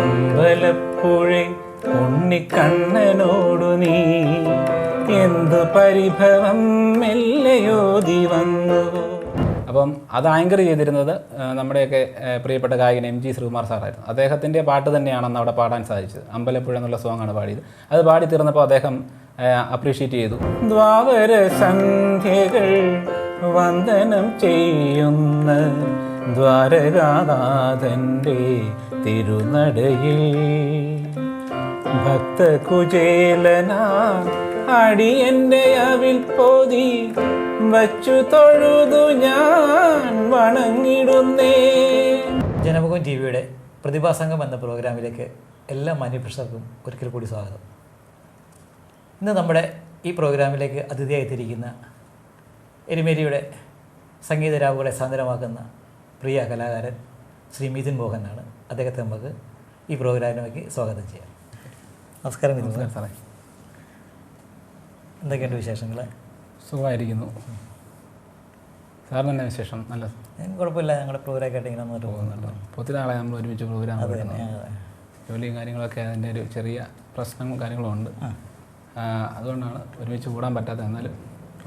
അമ്പലപ്പുഴ ഉണ്ണിക്കണ്ണനോടു നീ എന്തു പരിഭവം മെല്ലയോതി വന്നു അപ്പം അത് ആങ്കർ ചെയ്തിരുന്നത് നമ്മുടെയൊക്കെ പ്രിയപ്പെട്ട ഗായകൻ എം ജി ശ്രീകുമാർ സാറായിരുന്നു. അദ്ദേഹത്തിന്റെ പാട്ട് തന്നെയാണെന്ന് അവിടെ പാടാൻ സാധിച്ചത്. അമ്പലപ്പുഴ എന്നുള്ള സോങ്ങാണ് പാടിയത്. അത് പാടി തീർന്നപ്പോൾ അദ്ദേഹം അപ്രീഷിയേറ്റ് ചെയ്തു. ദ്വാപര സന്ധ്യകൾ വന്ദനം ചെയ്യുന്ന ദ്വാരകാനാഥന്റെ തിരുനടയിൽ ഭക്തകുചേലന അടിയന്റെ അവിൽ പോതി. വച്ചു തൊഴുതു ഞാൻ വണങ്ങിടുന്നേ. ജനമുഖം ടി വിയുടെ പ്രതിഭാസംഗം എന്ന പ്രോഗ്രാമിലേക്ക് എല്ലാ മാന്യപ്രേക്ഷകർക്കും ഒരിക്കൽ കൂടി സ്വാഗതം. ഇന്ന് നമ്മുടെ ഈ പ്രോഗ്രാമിലേക്ക് അതിഥിയായി തിരിക്കുന്ന എരുമേലിയുടെ സംഗീത രാവുകളെ സാന്ദ്രമാക്കുന്ന പ്രിയ കലാകാരൻ ശ്രീ മിഥുൻ മോഹനാണ്. അദ്ദേഹത്തെ നമുക്ക് ഈ പ്രോഗ്രാമിലേക്ക് സ്വാഗതം ചെയ്യാം. നമസ്കാരം മിഥുൻ. സാറേ. എന്തൊക്കെയുണ്ട് വിശേഷങ്ങൾ സുഖമായിരിക്കുന്നു. സാറിന് തന്നെ വിശേഷം? നല്ല കുഴപ്പമില്ല. ഞങ്ങളുടെ പ്രോഗ്രാമൊക്കെ ആയിട്ട് ഇങ്ങനെ വന്നിട്ട് പോകുന്നുണ്ട്. ഒത്തിരി നാളെ നമ്മൾ ഒരുമിച്ച് പ്രോഗ്രാം. ജോലിയും കാര്യങ്ങളൊക്കെ അതിന്റെ ഒരു ചെറിയ പ്രശ്നങ്ങളും കാര്യങ്ങളും ഉണ്ട്. അതുകൊണ്ടാണ് ഒരുമിച്ച് കൂടാൻ പറ്റാത്തത്. എന്നാലും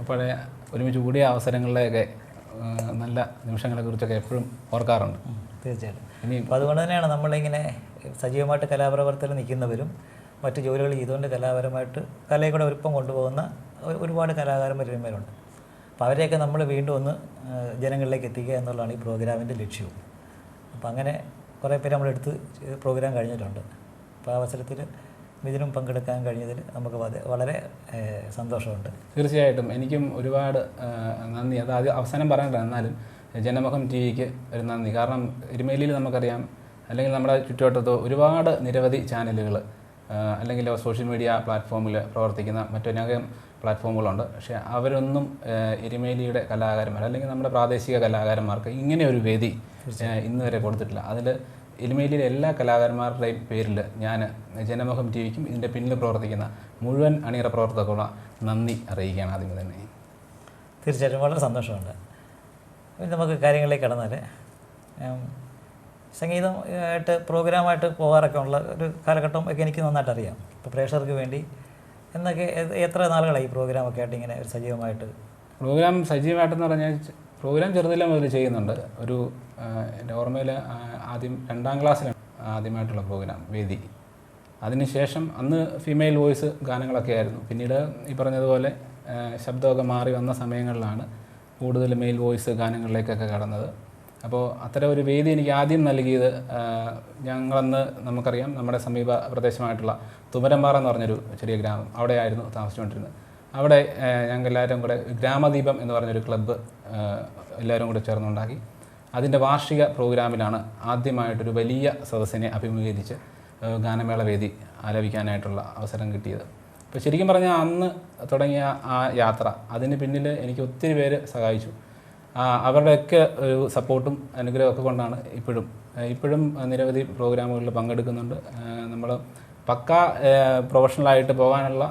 പഴയ ഒരുമിച്ച് കൂടിയ അവസരങ്ങളിലെയൊക്കെ ആ, നിമിഷങ്ങളെ കുറിച്ചൊക്കെ എപ്പോഴും ഓർക്കാറുണ്ട്. തീർച്ചയായിട്ടും. ഇനി അപ്പോൾ അതുകൊണ്ട് തന്നെയാണ് നമ്മളിങ്ങനെ സജീവമായിട്ട് കലാപ്രവർത്തനം നിൽക്കുന്നവരും മറ്റ് ജോലികൾ ചെയ്തുകൊണ്ട് കലാപരമായിട്ട് കലയെ കൂടെ ഒരുപ്പം കൊണ്ടുപോകുന്ന ഒരുപാട് കലാകാരന്മാരുണ്ട് അപ്പോൾ അവരെയൊക്കെ നമ്മൾ വീണ്ടും ഒന്ന് ജനങ്ങളിലേക്ക് എത്തിക്കുക എന്നുള്ളതാണ് ഈ പ്രോഗ്രാമിന്റെ ലക്ഷ്യവും. അപ്പോൾ അങ്ങനെ കുറേ പേര് നമ്മളെടുത്ത് പ്രോഗ്രാം കഴിഞ്ഞിട്ടുണ്ട്. അപ്പോൾ ആ അവസരത്തിൽ ഇതിനും പങ്കെടുക്കാൻ കഴിഞ്ഞതിൽ നമുക്ക് വളരെ സന്തോഷമുണ്ട്. തീർച്ചയായിട്ടും. എനിക്കും ഒരുപാട് നന്ദി. അത് ആദ്യം അവസാനം പറയണ്ട എന്നാലും ജനമുഖം ടി വിക്ക് ഒരു നന്ദി. കാരണം എരുമേലിയിൽ നമുക്കറിയാം അല്ലെങ്കിൽ നമ്മുടെ ചുറ്റുവട്ടത്ത് ഒരുപാട് നിരവധി ചാനലുകൾ അല്ലെങ്കിൽ സോഷ്യൽ മീഡിയ പ്ലാറ്റ്ഫോമിൽ പ്രവർത്തിക്കുന്ന മറ്റനേകം പ്ലാറ്റ്ഫോമുകളുണ്ട്. പക്ഷേ അവരൊന്നും എരുമേലിയുടെ കലാകാരന്മാർ അല്ലെങ്കിൽ നമ്മുടെ പ്രാദേശിക കലാകാരന്മാർക്ക് ഇങ്ങനെ ഒരു വേദി ഇന്നുവരെ ഇന്ന് വരെ കൊടുത്തിട്ടില്ല. അതിൽ എരുമേലിയിലെ എല്ലാ കലാകാരന്മാരുടെയും പേരിൽ ഞാൻ ജനമുഖം ടി വിക്കും ഇതിന്റെ പിന്നിൽ പ്രവർത്തിക്കുന്ന മുഴുവൻ അണിയറ പ്രവർത്തകർക്കുള്ള നന്ദി അറിയിക്കുകയാണ് ആദ്യമേ തന്നെ. തീർച്ചയായിട്ടും വളരെ സന്തോഷമുണ്ട്. നമുക്ക് കാര്യങ്ങളിലേക്ക് കടന്നാൽ സംഗീതം ആയിട്ട് പ്രോഗ്രാമായിട്ട് പോകാറൊക്കെ ഉള്ള ഒരു കാലഘട്ടം ഒക്കെ എനിക്ക് നന്നായിട്ട് അറിയാം. ഇപ്പോൾ പ്രേക്ഷകർക്ക് വേണ്ടി എന്നൊക്കെ എത്ര നാളുകളായി ഈ പ്രോഗ്രാമൊക്കെ ആയിട്ട് ഇങ്ങനെ ഒരു സജീവമായിട്ട്? പ്രോഗ്രാം സജീവമായിട്ടെന്ന് പറഞ്ഞാൽ പ്രോഗ്രാം ചെറുതിലെ മുതൽ ചെയ്യുന്നുണ്ട്. ഒരു എന്റെ ഓർമ്മയിൽ ആദ്യം രണ്ടാം ക്ലാസ്സിലാണ് ആദ്യമായിട്ടുള്ള പ്രോഗ്രാം വേദി. അതിനുശേഷം അന്ന് ഫീമെയിൽ വോയിസ് ഗാനങ്ങളൊക്കെ ആയിരുന്നു. പിന്നീട് ഈ പറഞ്ഞതുപോലെ ശബ്ദമൊക്കെ മാറി വന്ന സമയങ്ങളിലാണ് കൂടുതൽ മെയിൽ വോയിസ് ഗാനങ്ങളിലേക്കൊക്കെ കടന്നത്. അപ്പോൾ അത്തരം ഒരു വേദി എനിക്ക് ആദ്യം നൽകിയത് ഞങ്ങളന്ന് നമുക്കറിയാം നമ്മുടെ സമീപ പ്രദേശമായിട്ടുള്ള തുമരമ്പാറ എന്ന് പറഞ്ഞൊരു ചെറിയ ഗ്രാമം. അവിടെയായിരുന്നു താമസിച്ചുകൊണ്ടിരുന്നത്. അവിടെ ഞങ്ങൾ എല്ലാവരും കൂടെ ഗ്രാമദീപം എന്ന് പറഞ്ഞൊരു ക്ലബ്ബ് എല്ലാവരും കൂടെ ചേർന്നുണ്ടാക്കി. അതിന്റെ വാർഷിക പ്രോഗ്രാമിലാണ് ആദ്യമായിട്ടൊരു വലിയ സദസ്സിനെ അഭിമുഖീകരിച്ച് ഗാനമേള വേദി ആലപിക്കാനായിട്ടുള്ള അവസരം കിട്ടിയത്. അപ്പോൾ ശരിക്കും പറഞ്ഞാൽ അന്ന് തുടങ്ങിയ ആ യാത്ര അതിന് പിന്നിൽ എനിക്ക് ഒത്തിരി പേര് സഹായിച്ചു. അവരുടെയൊക്കെ ഒരു സപ്പോർട്ടും അനുഗ്രഹമൊക്കെ കൊണ്ടാണ് ഇപ്പോഴും. ഇപ്പോഴും നിരവധി പ്രോഗ്രാമുകളിൽ പങ്കെടുക്കുന്നുണ്ട്. നമ്മൾ പക്ക പ്രൊഫഷണലായിട്ട് പോകാനുള്ള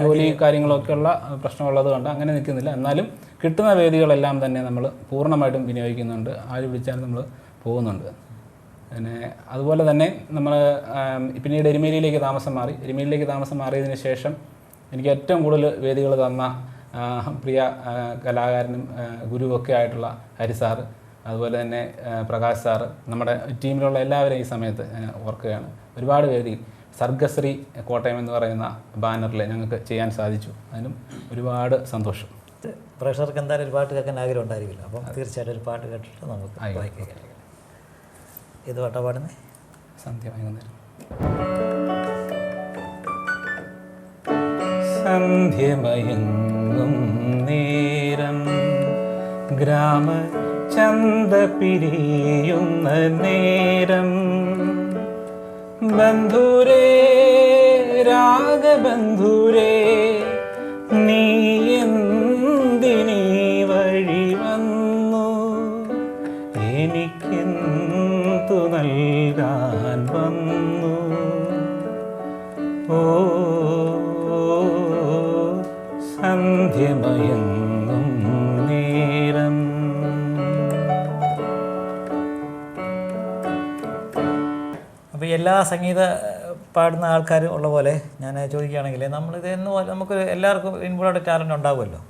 ജോലി കാര്യങ്ങളൊക്കെയുള്ള പ്രശ്നമുള്ളത് കൊണ്ട് അങ്ങനെ നിൽക്കുന്നില്ല. എന്നാലും കിട്ടുന്ന വേദികളെല്ലാം തന്നെ നമ്മൾ പൂർണമായിട്ടും വിനിയോഗിക്കുന്നുണ്ട്. ആര് വിളിച്ചാലും നമ്മൾ പോകുന്നുണ്ട്. പിന്നെ അതുപോലെ തന്നെ നമ്മൾ പിന്നീട് എരുമേലിയിലേക്ക് താമസം മാറി. എരുമേലിയിലേക്ക് താമസം മാറിയതിന് ശേഷം എനിക്ക് ഏറ്റവും കൂടുതൽ വേദികൾ തന്ന പ്രിയ കലാകാരനും ഗുരുവൊക്കെ ആയിട്ടുള്ള ഹരി സാറ് അതുപോലെ തന്നെ പ്രകാശ് സാറ് നമ്മുടെ ടീമിലുള്ള എല്ലാവരെയും ഈ സമയത്ത് ഓർക്കുകയാണ്. ഒരുപാട് വേദി സർഗശ്രീ കോട്ടയം എന്ന് പറയുന്ന ബാനറിൽ ഞങ്ങൾക്ക് ചെയ്യാൻ സാധിച്ചു. അതിനും ഒരുപാട് സന്തോഷം. പ്രേക്ഷകർക്ക് എന്തായാലും ഒരു പാട്ട് കേൾക്കാൻ ആഗ്രഹം ഉണ്ടായിരിക്കില്ല. അപ്പം തീർച്ചയായിട്ടും ഒരു പാട്ട് കേട്ടിട്ട് നമുക്ക്. വായിക്കാം ഏത് പാട്ടാണ് പാടുന്നത് സന്ധ്യ വൈകുന്നേരം. സന്ധ്യമയങ്ങും നേരം ഗ്രാമ ചന്ത പിരിയുന്ന നേരം ബന്ധുരേ രാഗബന്ധുരേ നീ അപ്പോൾ എല്ലാ സംഗീത പാടുന്ന ആൾക്കാരും ഉള്ള പോലെ ഞാൻ ചോദിക്കുകയാണെങ്കിൽ നമ്മളിത് എന്ന് പോലെ നമുക്ക് എല്ലാവർക്കും ഇൻവോൾവ് ടാലന്റ് ഉണ്ടാവുമല്ലോ.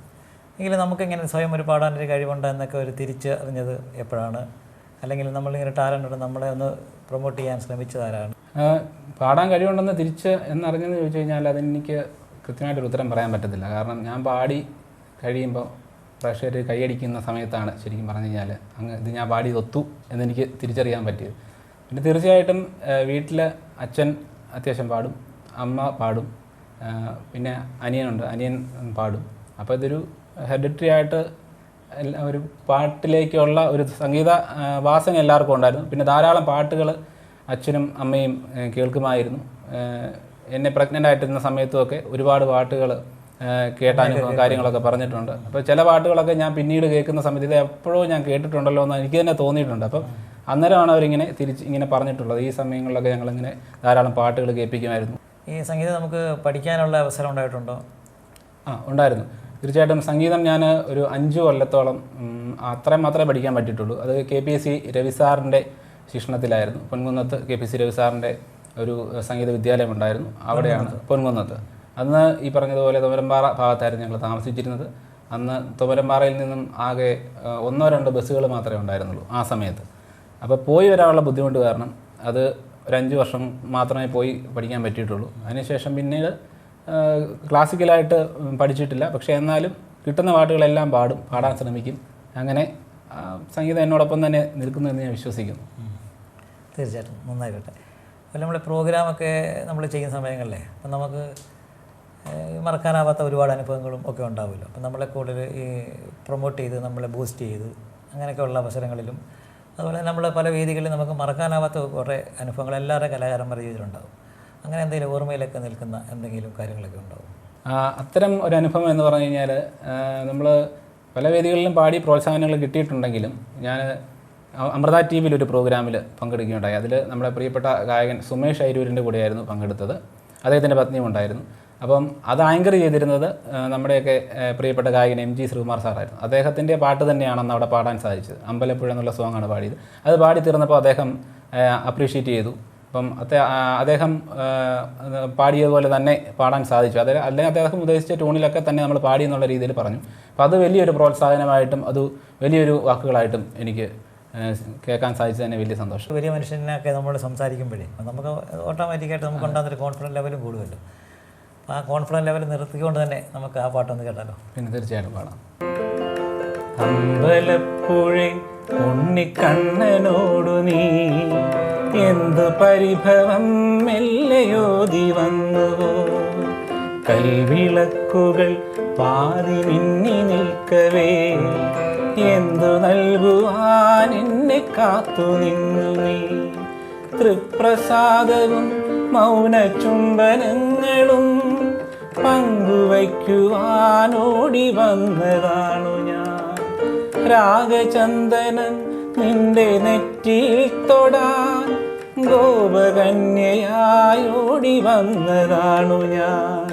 എങ്കിലും നമുക്കിങ്ങനെ സ്വയം ഒരു പാടാനൊരു കഴിവുണ്ട് എന്നൊക്കെ ഒരു തിരിച്ച് അറിഞ്ഞത് എപ്പോഴാണ്? അല്ലെങ്കിൽ നമ്മളിങ്ങനെ ടാലന്റ് ഉണ്ട് നമ്മളെ ഒന്ന് പ്രൊമോട്ട് ചെയ്യാൻ ശ്രമിച്ചതാരാണ് പാടാൻ കഴിവുണ്ടെന്ന് തിരിച്ച് എന്നറിഞ്ഞെന്ന് ചോദിച്ചു കഴിഞ്ഞാൽ അതെനിക്ക് കൃത്യമായിട്ടൊരു ഉത്തരം പറയാൻ പറ്റത്തില്ല. കാരണം ഞാൻ പാടി കഴിയുമ്പോൾ പ്രേക്ഷകർ കൈയടിക്കുന്ന സമയത്താണ് ശരിക്കും പറഞ്ഞു കഴിഞ്ഞാൽ അങ്ങ് ഇത് ഞാൻ പാടി ഒത്തു എന്നെനിക്ക് തിരിച്ചറിയാൻ പറ്റിയത്. പിന്നെ തീർച്ചയായിട്ടും വീട്ടിൽ അച്ഛൻ അത്യാവശ്യം പാടും അമ്മ പാടും പിന്നെ അനിയനുണ്ട് അനിയൻ പാടും. അപ്പോൾ ഇതൊരു ഹെറിഡിറ്ററി ആയിട്ട് ഒരു പാട്ടിലേക്കുള്ള ഒരു സംഗീത വാസന എല്ലാവർക്കും ഉണ്ടായിരുന്നു. പിന്നെ ധാരാളം പാട്ടുകൾ അച്ഛനും അമ്മയും കേൾക്കുമായിരുന്നു. എന്നെ പ്രഗ്നന്റ് ആയിട്ടിരുന്ന സമയത്തുമൊക്കെ ഒരുപാട് പാട്ടുകൾ കേട്ട അനുഭവം കാര്യങ്ങളൊക്കെ പറഞ്ഞിട്ടുണ്ട്. അപ്പോൾ ചില പാട്ടുകളൊക്കെ ഞാൻ പിന്നീട് കേൾക്കുന്ന സമയത്ത് ഇത് എപ്പോഴും ഞാൻ കേട്ടിട്ടുണ്ടല്ലോ എന്ന് എനിക്ക് തന്നെ തോന്നിയിട്ടുണ്ട്. അപ്പം അന്നേരമാണ് അവരിങ്ങനെ തിരിച്ച് ഇങ്ങനെ പറഞ്ഞിട്ടുള്ളത്. ഈ സമയങ്ങളിലൊക്കെ ഞങ്ങളിങ്ങനെ ധാരാളം പാട്ടുകൾ കേൾപ്പിക്കുമായിരുന്നു. ഈ സംഗീതം നമുക്ക് പഠിക്കാനുള്ള അവസരം ഉണ്ടായിട്ടുണ്ടോ? ആ ഉണ്ടായിരുന്നു. തീർച്ചയായിട്ടും സംഗീതം ഞാൻ ഒരു അഞ്ച് കൊല്ലത്തോളം അത്രയും മാത്രമേ പഠിക്കാൻ പറ്റിയിട്ടുള്ളൂ. അത് K P S C Ravi സാറിന്റെ ശിക്ഷണത്തിലായിരുന്നു. പൊൻകുന്നത്ത് കെ പി സി രവി സാറിന്റെ ഒരു സംഗീത വിദ്യാലയം ഉണ്ടായിരുന്നു. അവിടെയാണ് പൊൻകുന്നത്ത്. അന്ന് ഈ പറഞ്ഞതുപോലെ തുമരമ്പാറ ഭാഗത്തായിരുന്നു ഞങ്ങൾ താമസിച്ചിരുന്നത്. അന്ന് തുമരമ്പാറയിൽ നിന്നും ആകെ ഒന്നോ രണ്ടോ ബസ്സുകൾ മാത്രമേ ഉണ്ടായിരുന്നുള്ളൂ ആ സമയത്ത്. അപ്പോൾ പോയി വരാനുള്ള ബുദ്ധിമുട്ട് കാരണം അത് ഒരു അഞ്ച് വർഷം മാത്രമേ പോയി പഠിക്കാൻ പറ്റിയിട്ടുള്ളൂ. അതിനുശേഷം പിന്നീട് ക്ലാസിക്കലായിട്ട് പഠിച്ചിട്ടില്ല. പക്ഷേ എന്നാലും കിട്ടുന്ന പാട്ടുകളെല്ലാം പാടും പാടാൻ ശ്രമിക്കും. അങ്ങനെ സംഗീതം എന്നോടൊപ്പം തന്നെ നിൽക്കുന്നുവെന്ന് ഞാൻ വിശ്വസിക്കുന്നു. തീർച്ചയായിട്ടും. നന്നായിക്കോട്ടെ. അപ്പോൾ നമ്മൾ പ്രോഗ്രാമൊക്കെ നമ്മൾ ചെയ്യുന്ന സമയങ്ങളിലെ അപ്പം നമുക്ക് മറക്കാനാവാത്ത ഒരുപാട് അനുഭവങ്ങളും ഒക്കെ ഉണ്ടാവുമല്ലോ. അപ്പം നമ്മളെ കൂടുതൽ ഈ പ്രൊമോട്ട് ചെയ്ത് നമ്മളെ ബൂസ്റ്റ് ചെയ്ത് അങ്ങനെയൊക്കെയുള്ള അവസരങ്ങളിലും അതുപോലെ നമ്മൾ പല വേദികളിൽ നമുക്ക് മറക്കാനാവാത്ത കുറേ അനുഭവങ്ങൾ എല്ലാവരുടെ കലാകാരന്മാരുടെ ജീവിതത്തിലുണ്ടാവും. അങ്ങനെ എന്തെങ്കിലും ഓർമ്മയിലൊക്കെ നിൽക്കുന്ന എന്തെങ്കിലും കാര്യങ്ങളൊക്കെ ഉണ്ടാവും? അത്തരം ഒരു അനുഭവം എന്ന് പറഞ്ഞു കഴിഞ്ഞാൽ നമ്മൾ പല വേദികളിലും പാടി പ്രോത്സാഹനങ്ങൾ കിട്ടിയിട്ടുണ്ടെങ്കിലും ഞാൻ അമൃത ടി വിയിൽ ഒരു പ്രോഗ്രാമിൽ പങ്കെടുക്കുകയുണ്ടായി. അതിൽ നമ്മുടെ പ്രിയപ്പെട്ട ഗായകൻ സുമേഷ് അരൂരിന്റെ കൂടെയായിരുന്നു പങ്കെടുത്തത്. അദ്ദേഹത്തിന്റെ പത്നിയും ഉണ്ടായിരുന്നു. അപ്പം അത് ആങ്കർ ചെയ്തിരുന്നത് നമ്മുടെയൊക്കെ പ്രിയപ്പെട്ട ഗായകൻ എം ജി ശ്രീകുമാർ സാറായിരുന്നു. അദ്ദേഹത്തിന്റെ പാട്ട് തന്നെയാണെന്ന് അവിടെ പാടാൻ സാധിച്ചത്. അമ്പലപ്പുഴ എന്നുള്ള സോങ്ങാണ് പാടിയത്. അത് പാടി തീർന്നപ്പോൾ അദ്ദേഹം അപ്രീഷിയേറ്റ് ചെയ്തു. അപ്പം അദ്ദേഹം പാടിയതുപോലെ തന്നെ പാടാൻ സാധിച്ചു. അത് അല്ലെങ്കിൽ അദ്ദേഹം ഉദ്ദേശിച്ച ട്യൂണിലൊക്കെ തന്നെ നമ്മൾ പാടി എന്നുള്ള രീതിയിൽ പറഞ്ഞു. അപ്പോൾ അത് വലിയൊരു പ്രോത്സാഹനമായിട്ടും അത് വലിയൊരു വാക്കുകളായിട്ടും എനിക്ക് കേൾക്കാൻ സാധിച്ചത് തന്നെ വലിയ സന്തോഷം. വലിയ മനുഷ്യനൊക്കെ നമ്മൾ സംസാരിക്കുമ്പോഴേ നമുക്ക് ഓട്ടോമാറ്റിക്കായിട്ട് നമുക്ക് ഉണ്ടാകുന്നൊരു കോൺഫിഡൻസ് ലെവലും അപ്പോൾ ആ കോൺഫിഡൻസ് ലെവൽ നിർത്തിക്കൊണ്ട് തന്നെ നമുക്ക് ആ പാട്ടൊന്ന് കേട്ടാലോ. പിന്നെ തീർച്ചയായിട്ടും പാടാം. അമ്പലപ്പുഴ ഉണ്ണിക്കണ്ണനോടു നീ എന്തു പരിഭവം മെല്ലയോതി വന്നുവോ? കൽവിളക്കുകൾ പാതി മിന്നി നിൽക്കവേ എന്തു നൽകുവാൻ എന്നെ കാത്തു നിന്നു നീ? തൃപ്രസാദവും മൗന പങ്കുവയ്ക്കുവാനോടി വന്നതാണു ഞാൻ. രാഗചന്ദനൻ നിന്റെ നെറ്റിയിൽ തൊടാൻ ഗോപകന്യയായോടി വന്നതാണു ഞാൻ.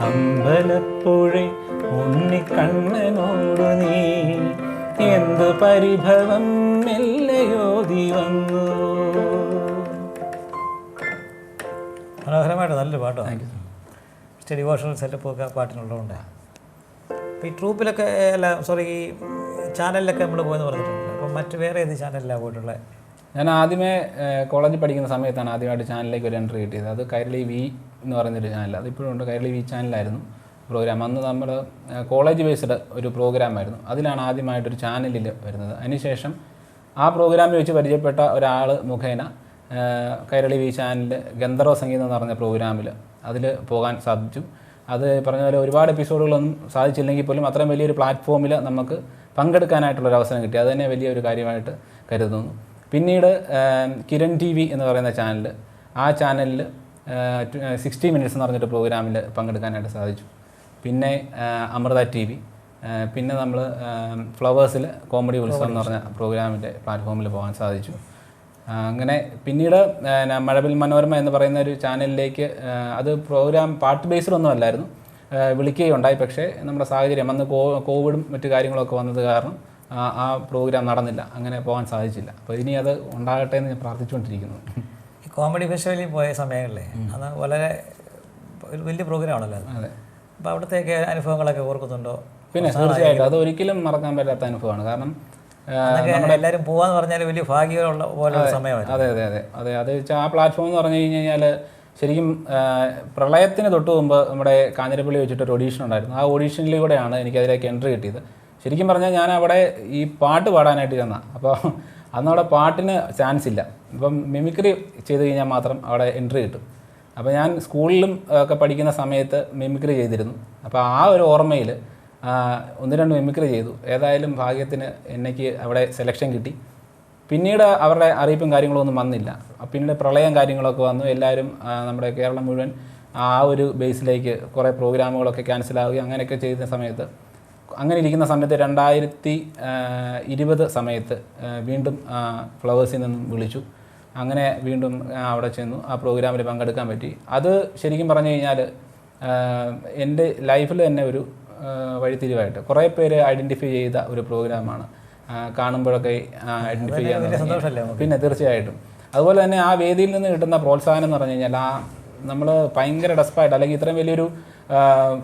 അമ്പലപ്പുഴ ഉണ്ണിക്കണ്ണനോടു നീ എന്തു പരിഭവം മെല്ലയോതി വന്നു. മനോഹരമായിട്ട് നല്ലൊരു പാട്ടാണ്. സ്റ്റഡി വോഷണൽ സെറ്റപ്പൊക്കെ പാട്ടിനുള്ളതുകൊണ്ട്. അപ്പോൾ ഈ ട്രൂപ്പിലൊക്കെ അല്ല സോറി ഈ ചാനലിലൊക്കെ നമ്മൾ പോയെന്ന് പറഞ്ഞിട്ടുണ്ട്. അപ്പം മറ്റ് വേറെ ഏത് ചാനലിലാണ് പോയിട്ടുള്ളത് ഞാൻ ആദ്യമേ കോളേജിൽ പഠിക്കുന്ന സമയത്താണ് ആദ്യമായിട്ട് ചാനലിലേക്ക് ഒരു എൻട്രി കിട്ടിയത്. അത് കൈരളി വി എന്ന് പറയുന്നൊരു ചാനൽ. അതിപ്പോഴും ഉണ്ട്. കൈരളി വി ചാനലായിരുന്നു പ്രോഗ്രാം. അന്ന് നമ്മൾ കോളേജ് ബേസ്ഡ് ഒരു പ്രോഗ്രാമായിരുന്നു അതിലാണ് ആദ്യമായിട്ടൊരു ചാനലിൽ വരുന്നത്. അതിനുശേഷം ആ പ്രോഗ്രാമിൽ വെച്ച് പരിചയപ്പെട്ട ഒരാൾ മുഖേന കൈരളി വി ചാനലിൽ ഗന്ധർവ സംഗീതം എന്ന് പറഞ്ഞ പ്രോഗ്രാമിൽ അതിൽ പോകാൻ സാധിച്ചു. അത് പറഞ്ഞ പോലെ ഒരുപാട് എപ്പിസോഡുകളൊന്നും സാധിച്ചില്ലെങ്കിൽ പോലും അത്രയും വലിയൊരു പ്ലാറ്റ്ഫോമിൽ നമുക്ക് പങ്കെടുക്കാനായിട്ടുള്ളൊരു അവസരം കിട്ടി. അത് തന്നെ വലിയൊരു കാര്യമായിട്ട് കരുതുന്നു. പിന്നീട് കിരൺ ടി വി എന്ന് പറയുന്ന ചാനൽ ആ ചാനലിൽ സിക്സ്റ്റി മിനിറ്റ്സ് എന്ന് പറഞ്ഞിട്ട് പ്രോഗ്രാമിൽ പങ്കെടുക്കാനായിട്ട് സാധിച്ചു. പിന്നെ അമൃത ടി വി പിന്നെ നമ്മൾ ഫ്ലവേഴ്സിൽ കോമഡി ഉത്സവം എന്ന് പറഞ്ഞ പ്രോഗ്രാമിന്റെ പ്ലാറ്റ്ഫോമിൽ പോകാൻ സാധിച്ചു. അങ്ങനെ പിന്നീട് മഴവിൽ മനോരമ എന്ന് പറയുന്ന ഒരു ചാനലിലേക്ക് അത് പ്രോഗ്രാം പാർട്ട് ബേസ്ഡ് ഒന്നും അല്ലായിരുന്നു. വിളിക്കുകയുണ്ടായി. പക്ഷേ നമ്മുടെ സാഹചര്യം അന്ന് കോവിഡും മറ്റു കാര്യങ്ങളൊക്കെ വന്നത് കാരണം ആ പ്രോഗ്രാം നടന്നില്ല. അങ്ങനെ പോകാൻ സാധിച്ചില്ല. അപ്പോൾ ഇനി അത് ഉണ്ടാകട്ടെ എന്ന് ഞാൻ പ്രാർത്ഥിച്ചുകൊണ്ടിരിക്കുന്നു. ഈ കോമഡി ഫെസ്റ്റിവലിൽ പോയ സമയങ്ങളിലെ അത് വളരെ ഒരു വലിയ പ്രോഗ്രാമാണല്ലോ അത്. അപ്പോൾ അവിടുത്തെ അനുഭവങ്ങളൊക്കെ ഓർക്കുന്നുണ്ടോ? പിന്നെ തീർച്ചയായിട്ടും. അത് ഒരിക്കലും മറക്കാൻ പറ്റാത്ത അനുഭവമാണ്. കാരണം എല്ലാവരും പോവാന്ന് പറഞ്ഞാൽ വലിയ ഭാഗ്യമുള്ള പോലുള്ള സമയമായിരുന്നു. അതെ അതെ അതെ. അതെ അത് വെച്ചാൽ ആ പ്ലാറ്റ്ഫോം എന്ന് പറഞ്ഞു കഴിഞ്ഞ് കഴിഞ്ഞാൽ ശരിക്കും പ്രളയത്തിന് തൊട്ട് മുമ്പ് നമ്മുടെ കാഞ്ഞിരപ്പള്ളി വെച്ചിട്ട് ഒരു ഓഡീഷൻ ഉണ്ടായിരുന്നു. ആ ഓഡീഷനിലൂടെയാണ് എനിക്ക് അതിലേക്ക് എൻട്രി കിട്ടിയത്. ശരിക്കും പറഞ്ഞാൽ ഞാൻ അവിടെ ഈ പാട്ട് പാടാനായിട്ട് ചെന്ന. അപ്പോൾ അന്ന് അവിടെ പാട്ടിന് ചാൻസ് ഇല്ല. ഇപ്പം മിമിക്രി ചെയ്ത് കഴിഞ്ഞാൽ മാത്രം അവിടെ എൻട്രി കിട്ടും. അപ്പോൾ ഞാൻ സ്കൂളിലും ഒക്കെ പഠിക്കുന്ന സമയത്ത് മിമിക്രി ചെയ്തിരുന്നു. അപ്പോൾ ആ ഒരു ഓർമ്മയിൽ ഒന്ന് രണ്ട് മിമിക്രി ചെയ്തു. ഏതായാലും ഭാഗ്യത്തിന് എനിക്ക് അവിടെ സെലക്ഷൻ കിട്ടി. പിന്നീട് അവരുടെ അറിയിപ്പും കാര്യങ്ങളും ഒന്നും വന്നില്ല. പിന്നീട് പ്രളയം കാര്യങ്ങളൊക്കെ വന്നു. എല്ലാവരും നമ്മുടെ കേരളം മുഴുവൻ ആ ഒരു ബേസിലേക്ക് കുറേ പ്രോഗ്രാമുകളൊക്കെ ക്യാൻസലാവുകയും അങ്ങനെയൊക്കെ ചെയ്യുന്ന സമയത്ത് അങ്ങനെ ഇരിക്കുന്ന സമയത്ത് രണ്ടായിരത്തി ഇരുപത് സമയത്ത് വീണ്ടും ഫ്ലവേഴ്സിൽ നിന്നും വിളിച്ചു. അങ്ങനെ വീണ്ടും അവിടെ ചെന്നു. ആ പ്രോഗ്രാമിൽ പങ്കെടുക്കാൻ പറ്റി. അത് ശരിക്കും പറഞ്ഞു കഴിഞ്ഞാൽ എന്റെ ലൈഫിൽ തന്നെ ഒരു വഴിത്തിരിവായിട്ട്. കുറേ പേര് ഐഡന്റിഫൈ ചെയ്ത ഒരു പ്രോഗ്രാമാണ് കാണുമ്പോഴൊക്കെ ഐഡന്റിഫൈ ചെയ്യാൻ പിന്നെ തീർച്ചയായിട്ടും. അതുപോലെ തന്നെ ആ വേദിയിൽ നിന്ന് കിട്ടുന്ന പ്രോത്സാഹനം എന്ന് പറഞ്ഞു കഴിഞ്ഞാൽ ആ നമ്മൾ ഭയങ്കര ഡെസ്പായിട്ട് അല്ലെങ്കിൽ ഇത്രയും വലിയൊരു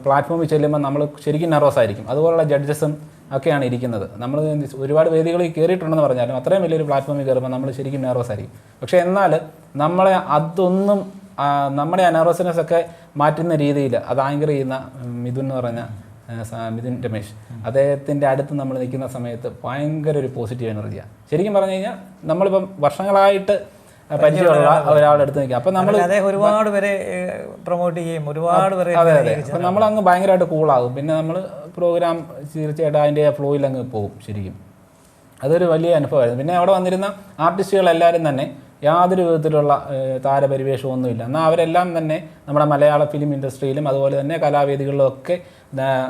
പ്ലാറ്റ്ഫോമിൽ ചെല്ലുമ്പോൾ നമ്മൾ ശരിക്കും നെർവസ് ആയിരിക്കും. അതുപോലുള്ള ജഡ്ജസും ഒക്കെയാണ് ഇരിക്കുന്നത്. നമ്മൾ ഒരുപാട് വേദികളിൽ കയറിയിട്ടുണ്ടെന്ന് പറഞ്ഞാലും അത്രയും വലിയൊരു പ്ലാറ്റ്ഫോമിൽ കയറുമ്പോൾ നമ്മൾ ശരിക്കും നെർവസ് ആയിരിക്കും. പക്ഷേ എന്നാൽ നമ്മളെ അതൊന്നും നമ്മുടെ ആ നെർവസ്നെസ് ഒക്കെ മാറ്റുന്ന രീതിയിൽ അത് ആങ്കർ ചെയ്യുന്ന മിഥുൻ എന്ന് പറഞ്ഞ മിഥുൻ രമേശ്. അദ്ദേഹത്തിന്റെ അടുത്ത് നമ്മൾ നിൽക്കുന്ന സമയത്ത് ഭയങ്കര ഒരു പോസിറ്റീവ് എനർജിയാണ് ശരിക്കും പറഞ്ഞു കഴിഞ്ഞാൽ നമ്മളിപ്പം വർഷങ്ങളായിട്ട് പരിചയമുള്ള ഒരാളുടെ അടുത്ത് നിൽക്കുക. അപ്പം നമ്മൾ ഒരുപാട് പേരെ പ്രൊമോട്ട് ചെയ്യും ഒരുപാട് പേരെ അതെ അതെ. അപ്പം നമ്മൾ അങ്ങ് ഭയങ്കരമായിട്ട് കൂളാകും പിന്നെ നമ്മൾ പ്രോഗ്രാം തീർച്ചയായിട്ടും അതിന്റെ ഫ്ലോയിൽ അങ്ങ് പോകും ശരിക്കും. അതൊരു വലിയ അനുഭവമായിരുന്നു. പിന്നെ അവിടെ വന്നിരുന്ന ആർട്ടിസ്റ്റുകൾ എല്ലാവരും തന്നെ യാതൊരു വിധത്തിലുള്ള താരപരിവേഷവും ഒന്നുമില്ല എന്നാൽ അവരെല്ലാം തന്നെ നമ്മുടെ മലയാള ഫിലിം ഇൻഡസ്ട്രിയിലും അതുപോലെ തന്നെ കലാവേദികളിലും ഒക്കെ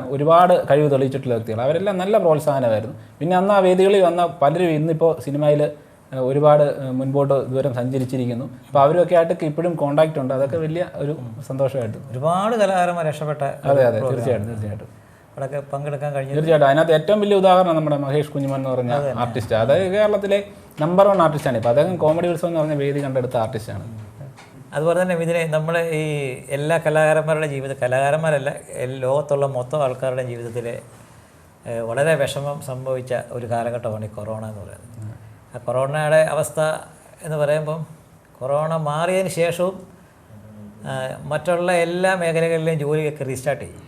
ഒരുപാട് കഴിവ് തെളിയിച്ചിട്ടുള്ള വ്യക്തികൾ. അവരെല്ലാം നല്ല പ്രോത്സാഹനമായിരുന്നു. പിന്നെ അന്ന് ആ വേദികളിൽ വന്ന പലരും ഇന്നിപ്പോൾ സിനിമയിൽ ഒരുപാട് മുൻപോട്ട് ദൂരം സഞ്ചരിച്ചിരിക്കുന്നു. അപ്പോൾ അവരൊക്കെ ആയിട്ട് ഇപ്പോഴും കോണ്ടാക്റ്റ് ഉണ്ട്. അതൊക്കെ വലിയ ഒരു സന്തോഷമായിട്ട്. ഒരുപാട് കലാകാരന്മാർ രക്ഷപ്പെട്ട അതെ അതെ. തീർച്ചയായിട്ടും തീർച്ചയായിട്ടും. അവിടെയൊക്കെ പങ്കെടുക്കാൻ കഴിഞ്ഞു തീർച്ചയായിട്ടും. അതിനകത്ത് ഏറ്റവും വലിയ ഉദാഹരണം നമ്മുടെ മഹേഷ് കുഞ്ഞുമൻ എന്ന് പറഞ്ഞ ആർട്ടിസ്റ്റ് അതായത് കേരളത്തിലെ നമ്പർ വൺ ആർട്ടിസ്റ്റാണ് ഇപ്പോൾ അദ്ദേഹം കോമഡി ഉത്സവം എന്ന് പറഞ്ഞ വേദി കണ്ടെടുത്ത ആർട്ടിസ്റ്റാണ് അതുപോലെ തന്നെ ഇതിനെ നമ്മൾ ഈ എല്ലാ കലാകാരന്മാരുടെ ജീവിത കലാകാരന്മാരല്ല ലോകത്തുള്ള മൊത്തം ആൾക്കാരുടെ ജീവിതത്തിൽ വളരെ വിഷമം സംഭവിച്ച ഒരു കാലഘട്ടമാണ് ഈ കൊറോണ എന്ന് പറയുന്നത്. ആ കൊറോണയുടെ അവസ്ഥ എന്ന് പറയുമ്പം കൊറോണ മാറിയതിന് ശേഷവും മറ്റുള്ള എല്ലാ മേഖലകളിലെയും ജോലിയൊക്കെ റീസ്റ്റാർട്ട് ചെയ്യും.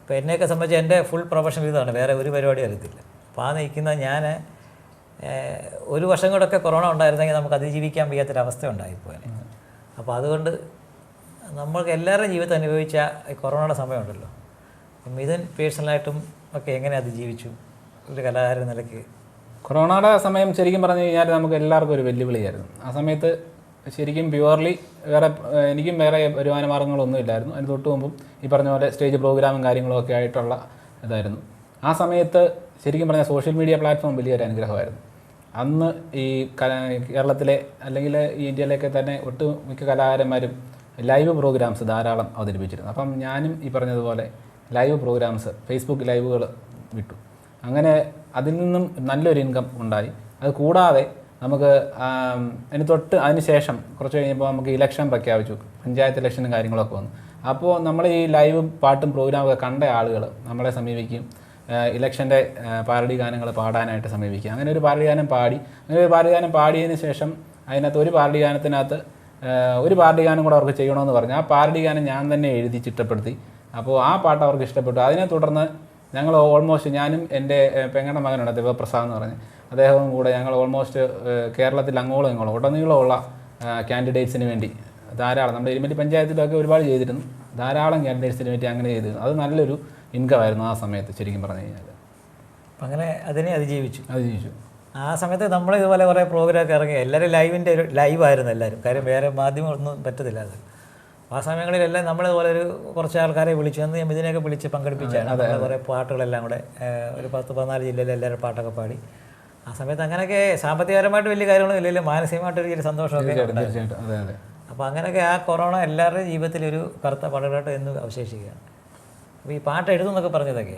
ഇപ്പോൾ എന്നെയൊക്കെ സംബന്ധിച്ച് എന്റെ ഫുൾ പ്രൊഫഷണൽ ഇതാണ്. വേറെ ഒരു പരിപാടി അറിയത്തില്ല അപ്പോൾ ആ നിൽക്കുന്ന ഞാൻ ഒരു വർഷം കൂടെയൊക്കെ കൊറോണ ഉണ്ടായിരുന്നെങ്കിൽ നമുക്ക് അതിജീവിക്കാൻ വയ്യാത്തൊരവസ്ഥ ഉണ്ടായിപ്പോയി അപ്പോൾ അതുകൊണ്ട് നമ്മൾക്ക് എല്ലാവരുടെയും ജീവിതത്തിൽ അനുഭവിച്ച ഈ കൊറോണയുടെ സമയമുണ്ടല്ലോ. മിഥുൻ പേഴ്സണലായിട്ടും ഒക്കെ എങ്ങനെ അതിജീവിച്ചു ഒരു കലാകാരൻ നിലയ്ക്ക്. കൊറോണയുടെ സമയം ശരിക്കും പറഞ്ഞു കഴിഞ്ഞാൽ നമുക്ക് എല്ലാവർക്കും ഒരു വെല്ലുവിളിയായിരുന്നു. ആ സമയത്ത് ശരിക്കും പ്യുവർലി വേറെ എനിക്കും വേറെ വരുമാന മാർഗങ്ങളൊന്നും ഇല്ലായിരുന്നു. അതിന് തൊട്ട് മുമ്പും ഈ പറഞ്ഞ പോലെ സ്റ്റേജ് പ്രോഗ്രാമും കാര്യങ്ങളും ഒക്കെ ആയിട്ടുള്ള ഇതായിരുന്നു. ആ സമയത്ത് ശരിക്കും പറഞ്ഞാൽ സോഷ്യൽ മീഡിയ പ്ലാറ്റ്ഫോം വലിയൊരു അനുഗ്രഹമായിരുന്നു. അന്ന് ഈ കേരളത്തിലെ അല്ലെങ്കിൽ ഈ ഇന്ത്യയിലേക്ക് തന്നെ ഒട്ടുമിക്ക കലാകാരന്മാരും ലൈവ് പ്രോഗ്രാംസ് ധാരാളം അവതരിപ്പിച്ചിരുന്നു. അപ്പം ഞാനും ഈ പറഞ്ഞതുപോലെ ലൈവ് പ്രോഗ്രാംസ് ഫേസ്ബുക്ക് ലൈവുകൾ വിട്ടു. അങ്ങനെ അതിൽ നിന്നും നല്ലൊരു ഇൻകം ഉണ്ടായി. അത് കൂടാതെ നമുക്ക് അതിന് തൊട്ട് അതിന് ശേഷം കുറച്ച് കഴിഞ്ഞപ്പോൾ നമുക്ക് ഇലക്ഷൻ പ്രഖ്യാപിച്ചു. പഞ്ചായത്ത് ഇലക്ഷനും കാര്യങ്ങളൊക്കെ വന്നു. അപ്പോൾ നമ്മൾ ഈ ലൈവ് പാട്ടും പ്രോഗ്രാമൊക്കെ കണ്ട ആളുകൾ നമ്മളെ സമീപിക്കും ഇലക്ഷന്റെ പാരഡി ഗാനങ്ങൾ പാടാനായിട്ട് സമീപിക്കുക. അങ്ങനെ ഒരു പാരഡി ഗാനം പാടി അങ്ങനെ ഒരു പാരഡി ഗാനം പാടിയതിന് ശേഷം അതിനകത്ത് ഒരു പാരഡി ഗാനത്തിനകത്ത് ഒരു പാരഡി ഗാനം കൂടെ അവർക്ക് ചെയ്യണമെന്ന് പറഞ്ഞു ആ പാരഡി ഗാനം ഞാൻ തന്നെ എഴുതി ചിട്ടപ്പെടുത്തി. അപ്പോൾ ആ പാട്ട് അവർക്ക് ഇഷ്ടപ്പെട്ടു. അതിനെ തുടർന്ന് ഞങ്ങൾ ഓൾമോസ്റ്റ് ഞാനും എന്റെ പെങ്ങളുടെ മകനുണ്ട് ദേവപ്രസാദ് എന്ന് പറഞ്ഞ്. അദ്ദേഹവും കൂടെ ഞങ്ങൾ ഓൾമോസ്റ്റ് കേരളത്തിൽ അങ്ങോളം ഇങ്ങോളം ഉടനീളമുള്ള കാൻഡിഡേറ്റ്സിന് വേണ്ടി ധാരാളം നമ്മുടെ എരുമല്ലി പഞ്ചായത്തിലൊക്കെ ഒരുപാട് ചെയ്തിരുന്നു. ധാരാളം കാൻഡിഡേറ്റ്സിന് വേണ്ടി അങ്ങനെ ചെയ്തിരുന്നു. അത് നല്ലൊരു ഇൻകം ആയിരുന്നു ആ സമയത്ത് ശരിക്കും പറഞ്ഞു കഴിഞ്ഞാൽ അങ്ങനെ അതിനെ അതിജീവിച്ചു. അതിജീവിച്ചു. ആ സമയത്ത് നമ്മൾ ഇതുപോലെ കുറേ പ്രോഗ്രാമൊക്കെ ഇറങ്ങി. എല്ലാവരും ലൈവിന്റെ ഒരു ലൈവായിരുന്നു എല്ലാവരും കാര്യം വേറെ മാധ്യമങ്ങളൊന്നും പറ്റത്തില്ല അത്. ആ സമയങ്ങളിലെല്ലാം നമ്മളിതുപോലെ ഒരു കുറച്ച് ആൾക്കാരെ വിളിച്ചു. അന്ന് ഇതിനെയൊക്കെ വിളിച്ച് പങ്കെടുപ്പിച്ചാണ്. നമ്മൾ കുറേ പാട്ടുകളെല്ലാം കൂടെ ഒരു പത്ത് പതിനാല് ജില്ലയിലെ എല്ലാവരും പാട്ടൊക്കെ പാടി. ആ സമയത്ത് അങ്ങനെയൊക്കെ സാമ്പത്തികപരമായിട്ട് വലിയ കാര്യങ്ങളൊന്നും ഇല്ലല്ലോ. മാനസികമായിട്ട് ഒരു ചെറിയ സന്തോഷമൊക്കെ അപ്പോൾ അങ്ങനെയൊക്കെ ആ കൊറോണ എല്ലാവരുടെയും ജീവിതത്തിൽ ഒരു കറുത്ത പടകളായിട്ട് എന്ന് അവശേഷിക്കുകയാണ്. അപ്പോൾ ഈ പാട്ട് എഴുതുന്നൊക്കെ പറഞ്ഞതൊക്കെ.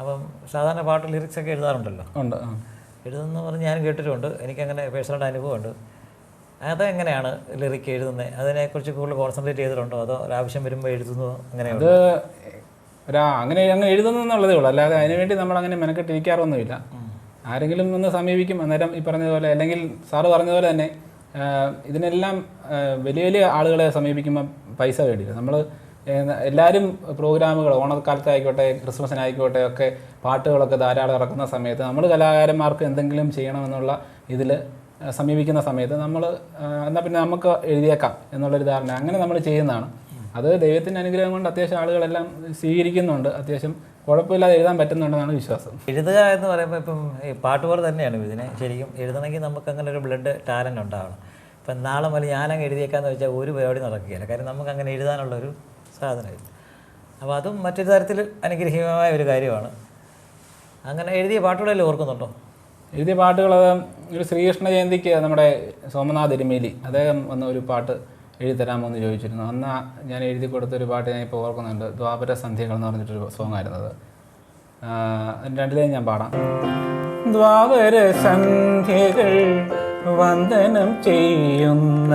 അപ്പം സാധാരണ പാട്ട് ലിറിക്സ് ഒക്കെ എഴുതാറുണ്ടല്ലോ. ഉണ്ട് എഴുതുന്ന എഴുതുന്നു പറഞ്ഞ് ഞാൻ കേട്ടിട്ടുണ്ട്. എനിക്കങ്ങനെ പേഴ്സണൽ അനുഭവമുണ്ട്. അതെങ്ങനെയാണ് ലിറിക് എഴുതുന്നത് അതിനെക്കുറിച്ച് കൂടുതൽ കോൺസെൻട്രേറ്റ് ചെയ്തിട്ടുണ്ടോ? അതോ ഒരാവശ്യം വരുമ്പോൾ എഴുതുന്നു അങ്ങനെ അത് ഒരാ അങ്ങനെ അങ്ങ് എഴുതുന്നു എന്നുള്ളതേ ഉള്ളൂ. അല്ലാതെ അതിനുവേണ്ടി നമ്മൾ അങ്ങനെ മെനക്കെട്ടിരിക്കാറൊന്നുമില്ല ആരെങ്കിലും ഒന്ന് സമീപിക്കും. അന്നേരം ഈ പറഞ്ഞതുപോലെ അല്ലെങ്കിൽ സാറ് പറഞ്ഞതുപോലെ തന്നെ ഇതിനെല്ലാം വലിയ വലിയ ആളുകളെ സമീപിക്കുമ്പോൾ പൈസ വേണ്ടിയില്ല നമ്മൾ എല്ലാവരും പ്രോഗ്രാമുകൾ ഓണക്കാലത്തായിക്കോട്ടെ ക്രിസ്മസിനായിക്കോട്ടെ ഒക്കെ പാട്ടുകളൊക്കെ ധാരാളം ഇറക്കുന്ന സമയത്ത് നമ്മൾ കലാകാരന്മാർക്ക് എന്തെങ്കിലും ചെയ്യണമെന്നുള്ള ഇതിൽ സമീപിക്കുന്ന സമയത്ത് നമ്മൾ എന്നാൽ പിന്നെ നമുക്ക് എഴുതിയേക്കാം എന്നുള്ളൊരു ധാരണ. അങ്ങനെ നമ്മൾ ചെയ്യുന്നതാണ്. അത് ദൈവത്തിന്റെ അനുഗ്രഹം കൊണ്ട് അത്യാവശ്യം ആളുകളെല്ലാം സ്വീകരിക്കുന്നുണ്ട്. അത്യാവശ്യം കുഴപ്പമില്ലാതെ എഴുതാൻ പറ്റുന്നുണ്ടെന്നാണ് വിശ്വാസം. എഴുതുക എന്ന് പറയുമ്പോൾ ഇപ്പം ഈ പാട്ട് പോലെ തന്നെയാണ് ഇതിനെ ശരിക്കും എഴുതണമെങ്കിൽ നമുക്ക് അങ്ങനെ ഒരു ബ്ലഡ് ടാലന്റ് ഉണ്ടാവണം. ഇപ്പം നാളെ മുതൽ ഞാനങ്ങ് എഴുതിയേക്കാന്ന് വെച്ചാൽ ഒരു പരിപാടി നടക്കുകയില്ല. കാര്യം നമുക്ക് അങ്ങനെ എഴുതാനുള്ളൊരു സാധനമില്ല അപ്പോൾ അതും മറ്റൊരു തരത്തിൽ അനുഗ്രഹീയമായ ഒരു കാര്യമാണ്. അങ്ങനെ എഴുതിയ പാട്ടുകളെല്ലാം ഓർക്കുന്നുണ്ടോ? എഴുതിയ പാട്ടുകൾ ഒരു ശ്രീകൃഷ്ണ ജയന്തിക്ക് നമ്മുടെ സോമനാഥ് എരുമേലി അദ്ദേഹം വന്ന ഒരു പാട്ട് എഴുതി തരാമോ എന്ന് ചോദിച്ചിരുന്നു. അന്ന് ഞാൻ എഴുതി കൊടുത്തൊരു പാട്ട് ഞാൻ ഇപ്പോൾ ഓർക്കുന്നുണ്ട്. ദ്വാപര സന്ധ്യകൾ എന്ന് പറഞ്ഞിട്ടൊരു സോങ് ആയിരുന്നത്. രണ്ടിലേയും ഞാൻ പാടാം. ദ്വാപര സന്ധ്യകൾ വന്ദനം ചെയ്യുന്ന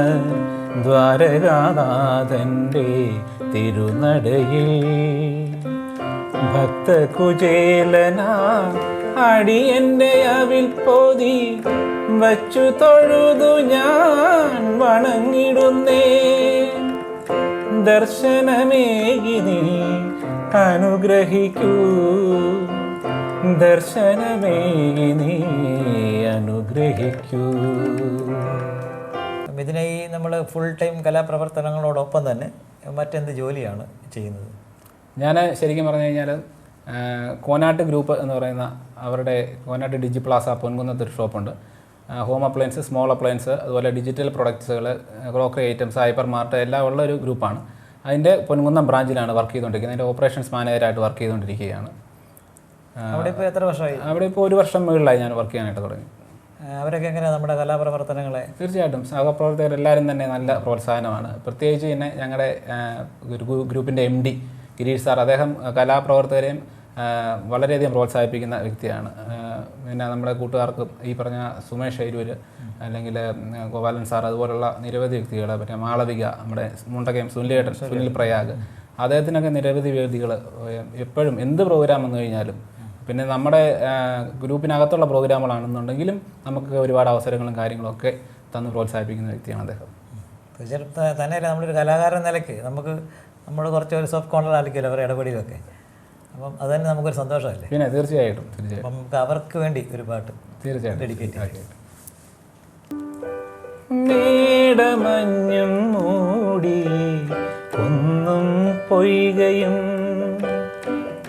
ദ്വാരകാനാഥന്റെ തിരുനടയിൽ. ഭക്തകുചേലന അടിയന്റെ അവിൽ പോതി. വച്ചു തൊഴുതു ഞാൻ വണങ്ങിടുന്നേ. ദർശനമേകി നീ അനുഗ്രഹിക്കൂ. ദർശനമേകി നീ അനുഗ്രഹിക്കൂ. അപ്പം ഇതിനെ നമ്മൾ ഫുൾ ടൈം കലാപ്രവർത്തനങ്ങളോടൊപ്പം തന്നെ മറ്റെന്ത് ജോലിയാണ് ചെയ്യുന്നത്? ഞാൻ ശരിക്കും പറഞ്ഞു കഴിഞ്ഞാൽ കോനാട്ട് ഗ്രൂപ്പ് എന്ന് പറയുന്ന അവരുടെ കോനാട്ട് ഡിജി പ്ലാസ പൊൻകുന്നത്ത് ഒരു ഷോപ്പുണ്ട്. ഹോം അപ്ലയൻസ് സ്മോൾ അപ്ലയൻസ് അതുപോലെ ഡിജിറ്റൽ പ്രൊഡക്ട്സുകൾ ക്രോക്കറി ഐറ്റംസ് ഹൈപ്പർ മാർട്ട് എല്ലാം ഉള്ള ഒരു ഗ്രൂപ്പാണ്. അതിന്റെ പൊൻകുന്നം ബ്രാഞ്ചിലാണ് വർക്ക് ചെയ്തുകൊണ്ടിരിക്കുന്നത് അതിന്റെ ഓപ്പറേഷൻസ് മാനേജറായിട്ട് വർക്ക് ചെയ്തുകൊണ്ടിരിക്കുകയാണ് അവിടെ ഇപ്പോൾ എത്ര വർഷമായി? അവിടെ ഇപ്പോൾ ഒരു വർഷം മുകളിലായി ഞാൻ വർക്ക് ചെയ്യാനായിട്ട് തുടങ്ങി. അവരൊക്കെ എങ്ങനെയാണ് നമ്മുടെ കലാപ്രവർത്തനങ്ങളെ? തീർച്ചയായിട്ടും. സഹപ്രവർത്തകർ എല്ലാവരും തന്നെ നല്ല പ്രോത്സാഹനമാണ്. പ്രത്യേകിച്ച് പിന്നെ ഞങ്ങളുടെ ഗ്രൂപ്പിന്റെ എം ഡി ഗിരീഷ് സാർ അദ്ദേഹം കലാപ്രവർത്തകരെയും വളരെയധികം പ്രോത്സാഹിപ്പിക്കുന്ന വ്യക്തിയാണ്. പിന്നെ നമ്മുടെ കൂട്ടുകാർക്ക് ഈ പറഞ്ഞ സുമേഷ് ഐരൂർ അല്ലെങ്കിൽ ഗോപാലൻ സാർ അതുപോലുള്ള നിരവധി വ്യക്തികൾ പിന്നെ മാളവിക നമ്മുടെ മുണ്ടകയം സുനിലേട്ടൻ സുനിൽ പ്രയാഗ് അദ്ദേഹത്തിനൊക്കെ നിരവധി വേദികൾ എപ്പോഴും എന്ത് പ്രോഗ്രാം വന്നു കഴിഞ്ഞാലും പിന്നെ നമ്മുടെ ഗ്രൂപ്പിനകത്തുള്ള പ്രോഗ്രാമുകളാണെന്നുണ്ടെങ്കിലും നമുക്ക് ഒരുപാട് അവസരങ്ങളും കാര്യങ്ങളൊക്കെ തന്ന് പ്രോത്സാഹിപ്പിക്കുന്ന വ്യക്തിയാണ് അദ്ദേഹം. തീർച്ചയായിട്ടും. തന്നെയല്ലേ നമ്മളൊരു കലാകാരൻ നിലയ്ക്ക്. നമുക്ക് നമ്മൾ കുറച്ച് ഒരു സോഫ്റ്റ് കോർണർ ആയിരിക്കുമല്ലോ അവരുടെ ഇടപെടലൊക്കെ. അപ്പം അത് തന്നെ നമുക്കൊരു സന്തോഷമല്ലേ? പിന്നെ തീർച്ചയായിട്ടും തീർച്ചയായിട്ടും. നമുക്ക് അവർക്ക് വേണ്ടി ഒരു പാട്ട് തീർച്ചയായിട്ടും ഡെഡിക്കേറ്റ്. മേടമഞ്ഞും മൂടി കുന്നും പൊയ്കയും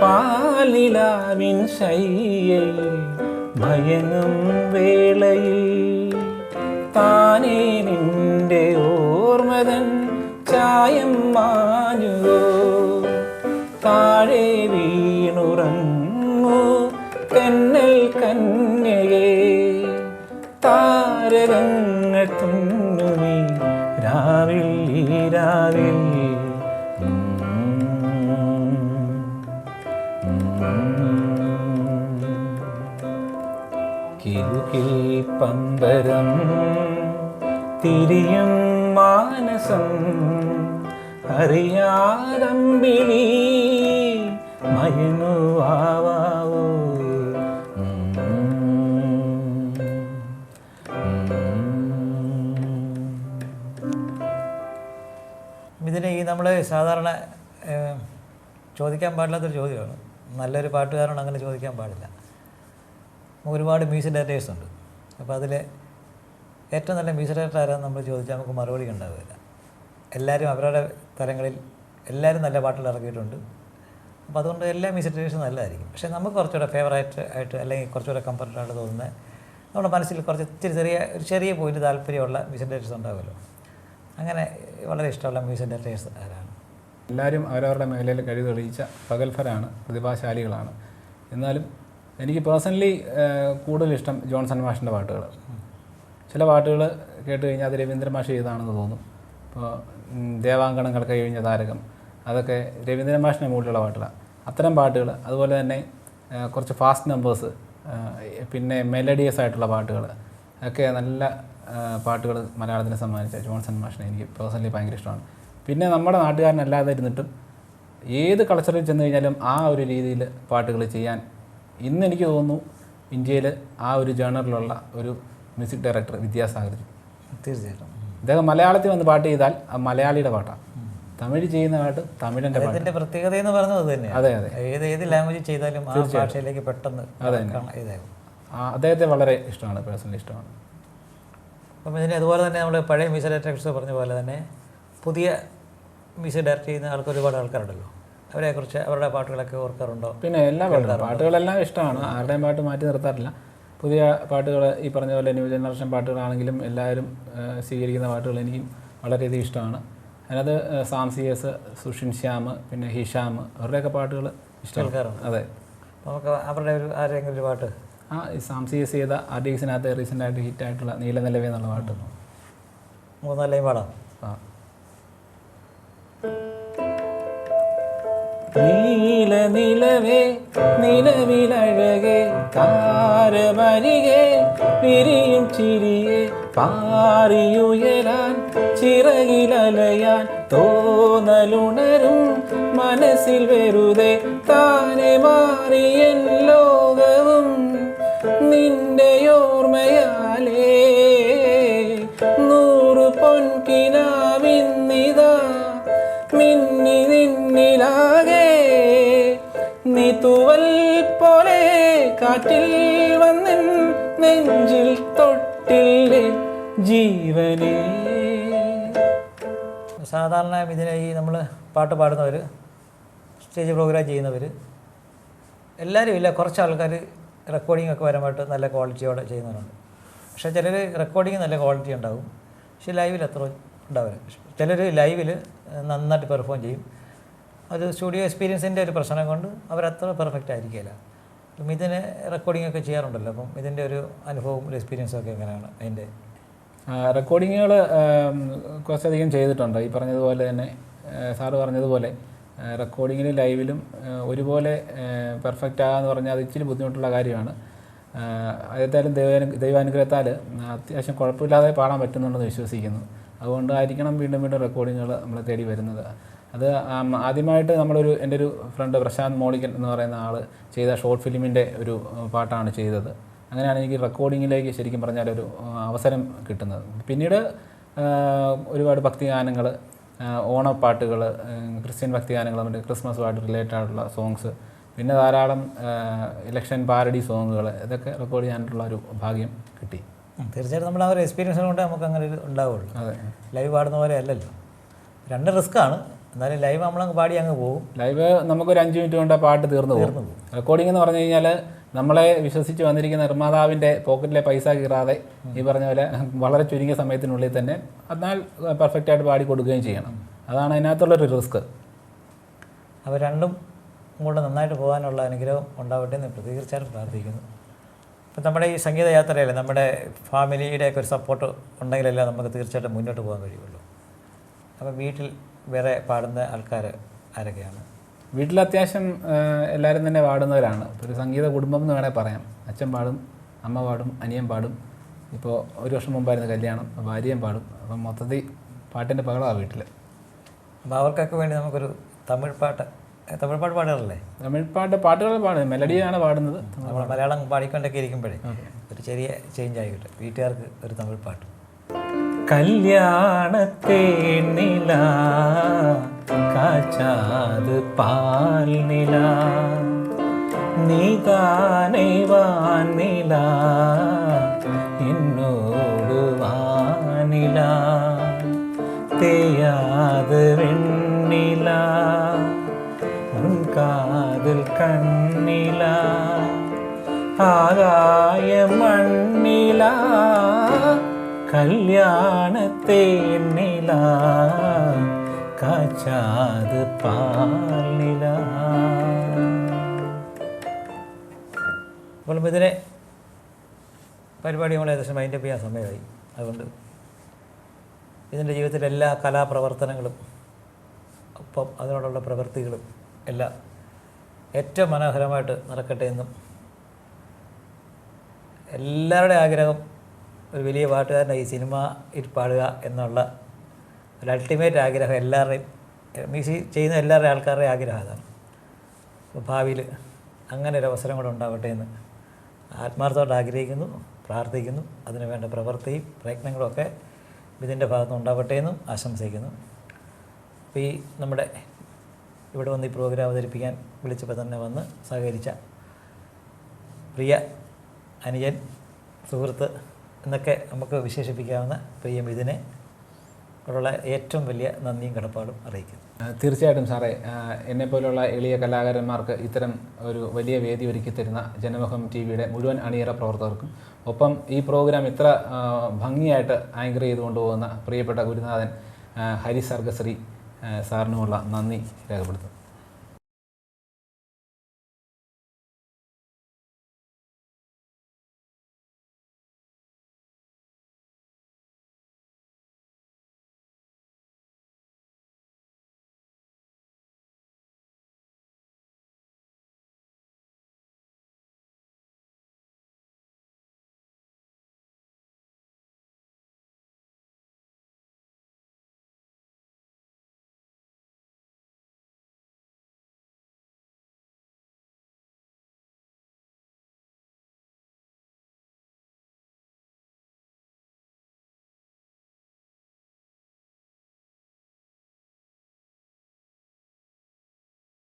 പാലിലാവിൻ ശയ്യയിൽ ഭയങ്ങും വേളയിൽ. താനേ നിന്റെ ഓർമ്മതൻ ചായം മാഞ്ഞുവോ? താഴെ വീണുറങ്ങു തെന്നൽ കന്യകേ. താരകങ്ങൾ തുന്നുമീ രാവിൽ ഈ പമ്പരം തിരിയും മാനസം അറിയാതമ്പിളി മയനുവാവോ ഇതിന് ഈ നമ്മൾ സാധാരണ ചോദിക്കാൻ പാടില്ലാത്തൊരു ചോദ്യമാണ്. നല്ലൊരു പാട്ടുകാരനാണ് അങ്ങനെ ചോദിക്കാൻ പാടില്ല. ഒരുപാട് മ്യൂസിക് ഡയറക്ടേഴ്സ് ഉണ്ട്. അപ്പോൾ അതിൽ ഏറ്റവും നല്ല മ്യൂസിക് ഡയറക്ടർ ആരാന്ന് നമ്മൾ ചോദിച്ചാൽ നമുക്ക് മറുപടി ഉണ്ടാവില്ല. എല്ലാവരും അവരുടെ തലങ്ങളിൽ എല്ലാവരും നല്ല പാട്ടുകൾ ഇറക്കിയിട്ടുണ്ട്. അപ്പോൾ അതുകൊണ്ട് എല്ലാ മ്യൂസിക് നല്ലതായിരിക്കും. പക്ഷേ നമുക്ക് കുറച്ചുകൂടെ ഫേവറേറ്റ് ആയിട്ട് അല്ലെങ്കിൽ കുറച്ചുകൂടെ കംഫർട്ട് ആയിട്ട് തോന്നുന്നത് നമ്മുടെ മനസ്സിൽ കുറച്ച് ഇത്തിരി ചെറിയ ഒരു ചെറിയ പോയിന്റ് താല്പര്യമുള്ള മ്യൂസിക് ഡയറക്ടേഴ്സ് ഉണ്ടാവുമല്ലോ. അങ്ങനെ വളരെ ഇഷ്ടമുള്ള മ്യൂസിക് ഡയറക്ടേഴ്സ് ആരാണ്? എല്ലാവരും അവരവരുടെ മേഖലയിൽ കഴിവ് തെളിയിച്ച പകൽഫരാണ് പ്രതിഭാശാലികളാണ്. എന്നാലും എനിക്ക് പേഴ്സണലി കൂടുതൽ ഇഷ്ടം ജോൺസൺ മാഷിന്റെ പാട്ടുകൾ. ചില പാട്ടുകൾ കേട്ട് കഴിഞ്ഞാൽ അത് രവീന്ദ്ര മാഷ് ചെയ്താണെന്ന് തോന്നും. ഇപ്പോൾ ദേവാങ്കണങ്ങൾ കഴിഞ്ഞ താരകം അതൊക്കെ രവീന്ദ്ര മാഷിന്റെ മുകളിലുള്ള പാട്ടുകളാണ് അത്തരം പാട്ടുകൾ അതുപോലെ തന്നെ കുറച്ച് ഫാസ്റ്റ് നമ്പേഴ്സ് പിന്നെ മെലഡിയസ് ആയിട്ടുള്ള പാട്ടുകൾ ഒക്കെ നല്ല പാട്ടുകൾ മലയാളത്തിനെ സമ്മാനിച്ച ജോൺസൺ മാഷിനെ എനിക്ക് പേഴ്സണലി ഭയങ്കര ഇഷ്ടമാണ്. പിന്നെ നമ്മുടെ നാട്ടുകാരനല്ലാതെ ഇരുന്നിട്ടും ഏത് കൾച്ചറിൽ ചെന്ന് കഴിഞ്ഞാലും ആ ഒരു രീതിയിൽ പാട്ടുകൾ ചെയ്യാൻ ഇന്ന് എനിക്ക് തോന്നുന്നു ഇന്ത്യയിൽ ആ ഒരു ജേണറിലുള്ള ഒരു മ്യൂസിക് ഡയറക്ടർ വിദ്യാസാഗർ തീർച്ചയായിട്ടും. ഇദ്ദേഹം മലയാളത്തിൽ വന്ന് പാട്ട് ചെയ്താൽ ആ മലയാളിയുടെ പാട്ടാണ് തമിഴ് ചെയ്യുന്ന പാട്ട് തമിഴിന്റെ പാട്ട്. ഇതിന്റെ പ്രത്യേകത എന്ന് പറഞ്ഞത് തന്നെ അതെ അതെ. ഏത് ഏത് ലാംഗ്വേജ് ചെയ്താലും ആ ഭാഷയിലേക്ക് പെട്ടെന്ന് അതെ ആ, അദ്ദേഹത്തെ വളരെ ഇഷ്ടമാണ് പേഴ്സണലി ഇഷ്ടമാണ്. അപ്പം ഇതിന് അതുപോലെ തന്നെ നമ്മൾ പഴയ മ്യൂസിക് ഡയറക്ടേഴ്സ് പറഞ്ഞ പോലെ തന്നെ പുതിയ മ്യൂസിക് ഡയറക്റ്റ് ചെയ്യുന്ന ആൾക്ക് ഒരുപാട് ആൾക്കാരുണ്ടല്ലോ. അവരെക്കുറിച്ച് അവരുടെ പാട്ടുകളൊക്കെ ഓർക്കാറുണ്ടോ പിന്നെ എല്ലാ പാട്ടുകളും പാട്ടുകളെല്ലാം ഇഷ്ടമാണ് ആരുടെയും പാട്ട് മാറ്റി നിർത്താറില്ല പുതിയ പാട്ടുകൾ ഈ പറഞ്ഞ പോലെ ന്യൂ ജനറേഷൻ പാട്ടുകളാണെങ്കിലും എല്ലാവരും സ്വീകരിക്കുന്ന പാട്ടുകൾ എനിക്കും വളരെയധികം ഇഷ്ടമാണ് അതിനകത്ത് സാംസിയസ് സാം സി എസ് സുഷിൻ ശ്യാം പിന്നെ ഹിഷാം അവരുടെയൊക്കെ പാട്ടുകൾ ഇഷ്ടമാണ് അതെ നമുക്ക് അവരുടെ ഒരു ആരെങ്കിലും ഒരു പാട്ട് ആ സാം സി എസ് ചെയ്ത ആർ ഡി എക്സിനകത്ത് റീസെന്റായിട്ട് ഹിറ്റായിട്ടുള്ള നീലനിലവേ എന്നുള്ള പാട്ട് മൂന്നാലേ പാടാം നീല നിലവേ നിലവിലഴകേ താരമരികെ വിരിയും ചിരിയെ പാറിയുയരാൻ ചിറകിലലയാൻ തോന്നലുണരും മനസ്സിൽ വെറുതെ താനെ മാറിയൻ ലോകവും നിന്റെ ഓർമ്മയാലേ തൂവൽ പോലെ കാറ്റിൽ വന്നിൻ നെഞ്ചിൽ തൊട്ടില്ലേ ജീവനെ. സാധാരണ ഇതിനെ ഈ നമ്മൾ പാട്ട് പാടുന്നവർ സ്റ്റേജ് പ്രോഗ്രാം ചെയ്യുന്നവർ എല്ലാവരും ഇല്ല കുറച്ച് ആൾക്കാർ റെക്കോർഡിംഗ് ഒക്കെ വരാനായിട്ട് നല്ല ക്വാളിറ്റിയോടെ ചെയ്യുന്നവരുണ്ട്. പക്ഷേ ചിലർ റെക്കോർഡിങ് നല്ല ക്വാളിറ്റി ഉണ്ടാവും. പക്ഷേ ലൈവിൽ അത്ര ഉണ്ടാവില്ല. ചിലർ ലൈവിൽ നന്നായിട്ട് പെർഫോം ചെയ്യും. അത് സ്റ്റുഡിയോ എക്സ്പീരിയൻസിന്റെ ഒരു പ്രശ്നം കൊണ്ട് അവരത്ര പെർഫെക്റ്റ് ആയിരിക്കില്ല അപ്പം ഇതിന് റെക്കോർഡിംഗ് ഒക്കെ ചെയ്യാറുണ്ടല്ലോ. അപ്പം ഇതിന്റെ ഒരു അനുഭവം ഒരു എക്സ്പീരിയൻസും ഒക്കെ എങ്ങനെയാണ് അതിന്റെ? റെക്കോർഡിങ്ങുകൾ കുറച്ചധികം ചെയ്തിട്ടുണ്ട്. ഈ പറഞ്ഞതുപോലെ തന്നെ സാറ് പറഞ്ഞതുപോലെ റെക്കോർഡിങ്ങിലും ലൈവിലും ഒരുപോലെ പെർഫെക്റ്റ് ആകാന്ന് പറഞ്ഞാൽ അത് ഇച്ചിരി ബുദ്ധിമുട്ടുള്ള കാര്യമാണ്. അതേതായാലും ദൈവാനു ദൈവാനുഗ്രഹത്താൽ അത്യാവശ്യം കുഴപ്പമില്ലാതെ പാടാൻ പറ്റുന്നുണ്ടെന്ന് വിശ്വസിക്കുന്നു. അതുകൊണ്ടായിരിക്കണം വീണ്ടും വീണ്ടും റെക്കോർഡിങ്ങുകൾ നമ്മൾ തേടി വരുന്നത്. അത് ആദ്യമായിട്ട് നമ്മളൊരു എന്റെ ഒരു ഫ്രണ്ട് പ്രശാന്ത് മോളിക്കൻ എന്ന് പറയുന്ന ആൾ ചെയ്ത ഷോർട്ട് ഫിലിമിന്റെ ഒരു പാട്ടാണ് ചെയ്തത്. അങ്ങനെയാണ് എനിക്ക് റെക്കോർഡിങ്ങിലേക്ക് ശരിക്കും പറഞ്ഞാൽ ഒരു അവസരം കിട്ടുന്നത്. പിന്നീട് ഒരുപാട് ഭക്തിഗാനങ്ങൾ ഓണപ്പാട്ടുകൾ ക്രിസ്ത്യൻ ഭക്തിഗാനങ്ങൾ ക്രിസ്മസ് ക്രിസ്മസുമായിട്ട് റിലേറ്റഡ് ആയിട്ടുള്ള സോങ്സ് പിന്നെ ധാരാളം ഇലക്ഷൻ പാരഡി സോങ്ങുകൾ ഇതൊക്കെ റെക്കോർഡ് ചെയ്യാനായിട്ടുള്ള ഒരു ഭാഗ്യം കിട്ടി. തീർച്ചയായിട്ടും നമ്മൾ ആ ഒരു എക്സ്പീരിയൻസ് കൊണ്ട് നമുക്ക് അങ്ങനെ ഒരു ഉണ്ടാവുള്ളൂ. അതെ. ലൈവ് പാടുന്ന പോലെ അല്ലല്ലോ. രണ്ട് റിസ്ക്കാണ് എന്നാലും ലൈവ് നമ്മൾ നമ്മളങ്ങ് പാടി അങ്ങ് പോകും. ലൈവ് നമുക്കൊരു അഞ്ച് മിനിറ്റ് കൊണ്ട് ആ പാട്ട് തീർന്നു പോകും. റെക്കോർഡിംഗ് എന്ന് പറഞ്ഞു കഴിഞ്ഞാൽ നമ്മളെ വിശ്വസിച്ച് വന്നിരിക്കുന്ന നിർമ്മാതാവിന്റെ പോക്കറ്റിലെ പൈസ കീറാതെ ഈ പറഞ്ഞ പോലെ വളരെ ചുരുങ്ങിയ സമയത്തിനുള്ളിൽ തന്നെ എന്നാൽ പെർഫെക്റ്റ് ആയിട്ട് പാടി കൊടുക്കുകയും ചെയ്യണം. അതാണ് അതിനകത്തുള്ളൊരു റിസ്ക് അപ്പോൾ രണ്ടും കൂടെ നന്നായിട്ട് പോകാനുള്ള അനുഗ്രഹം ഉണ്ടാവട്ടെ എന്ന് തീർച്ചയായിട്ടും പ്രാർത്ഥിക്കുന്നു. ഇപ്പം നമ്മുടെ ഈ സംഗീത യാത്രയല്ലേ നമ്മുടെ ഫാമിലിയുടെയൊക്കെ ഒരു സപ്പോർട്ട് ഉണ്ടെങ്കിലല്ലേ നമുക്ക് തീർച്ചയായിട്ടും മുന്നോട്ട് പോകാൻ കഴിയുള്ളൂ. അപ്പോൾ വീട്ടിൽ വേറെ പാടുന്ന ആൾക്കാർ ആരൊക്കെയാണ്? വീട്ടിൽ അത്യാവശ്യം എല്ലാവരും തന്നെ പാടുന്നവരാണ്. ഒരു സംഗീത കുടുംബം എന്ന് വേണേൽ പറയാം. അച്ഛൻ പാടും അമ്മ പാടും അനിയൻ പാടും. ഇപ്പോൾ ഒരു വർഷം മുമ്പായിരുന്നു കല്യാണം ഭാര്യയും പാടും. അപ്പം മൊത്തത്തിൽ പാട്ടിന്റെ പകളാണ് വീട്ടിൽ അപ്പോൾ അവർക്കൊക്കെ വേണ്ടി നമുക്കൊരു തമിഴ് പാട്ട് തമിഴ് പാട്ട് പാടാറില്ലേ തമിഴ് പാട്ട് പാട്ടുകൾ പാടുന്നത് മെലഡിയാണ് പാടുന്നത്. നമ്മൾ മലയാളം പാടിക്കൊണ്ടൊക്കെ ഇരിക്കുമ്പോഴേ ഒരു ചെറിയ ചേഞ്ച് ആയിക്കോട്ടെ വീട്ടുകാർക്ക് ഒരു തമിഴ് പാട്ട്. கல்யாண தேனிலா காச்சாது பால் நிலா. நீதானே வானிலா என்னோடு வானிலா தேயாது வெண்ணிலா உன் காதல் கண்ணிலா ஆகா കല്യാണത്തേ നില കാച്ചാത് പാലില അപ്പോൾ ഇതിനെ പരിപാടി നമ്മൾ ഏകദേശം മൈൻഡപ്പ് ചെയ്യാൻ സമയമായി. അതുകൊണ്ട് ഇതിന്റെ ജീവിതത്തിലെ എല്ലാ കലാപ്രവർത്തനങ്ങളും ഒപ്പം അതിനോടുള്ള പ്രവൃത്തികളും എല്ലാം ഏറ്റവും മനോഹരമായിട്ട് നടക്കട്ടെ എന്നും എല്ലാവരുടെ ആഗ്രഹം ഒരു വലിയ പാട്ടുകാരന്റെ ഈ സിനിമയിൽ പാടുക എന്നുള്ള ഒരു അൾട്ടിമേറ്റ് ആഗ്രഹം എല്ലാവരുടെയും മ്യൂസിക് ചെയ്യുന്ന എല്ലാവരുടെയും ആൾക്കാരുടെയും ആഗ്രഹം അതാണ്. ഭാവിയിൽ അങ്ങനെ ഒരു അവസരം കൂടെ ഉണ്ടാവട്ടെ എന്ന് ആത്മാർത്ഥമായിട്ട് ആഗ്രഹിക്കുന്നു പ്രാർത്ഥിക്കുന്നു അതിനു വേണ്ട പ്രവൃത്തിയും പ്രയത്നങ്ങളും ഒക്കെ ഇതിന്റെ ഭാഗത്ത് ഉണ്ടാവട്ടെ എന്നും ആശംസിക്കുന്നു. അപ്പോൾ ഈ നമ്മുടെ ഇവിടെ വന്ന് ഈ പ്രോഗ്രാം അവതരിപ്പിക്കാൻ വിളിച്ചപ്പോൾ തന്നെ വന്ന് സഹകരിച്ച പ്രിയ അനുജൻ സുഹൃത്ത് എന്നൊക്കെ നമുക്ക് വിശേഷിപ്പിക്കാവുന്ന പ്രിയ ഇതിനെ ഉള്ള ഏറ്റവും വലിയ നന്ദിയും കടപ്പാടും അറിയിക്കുന്നു. തീർച്ചയായിട്ടും സാറേ. എന്നെപ്പോലുള്ള എളിയ കലാകാരന്മാർക്ക് ഇത്തരം ഒരു വലിയ വേദി ഒരുക്കി തരുന്ന ജനമുഖം ടി വിയുടെ മുഴുവൻ അണിയറ പ്രവർത്തകർക്കും ഒപ്പം ഈ പ്രോഗ്രാം ഇത്ര ഭംഗിയായിട്ട് ആങ്കർ ചെയ്ത് കൊണ്ടുപോകുന്ന പ്രിയപ്പെട്ട ഗുരുനാഥൻ ഹരി സർഗശ്രീ സാറിനുമുള്ള നന്ദി രേഖപ്പെടുത്തുന്നു.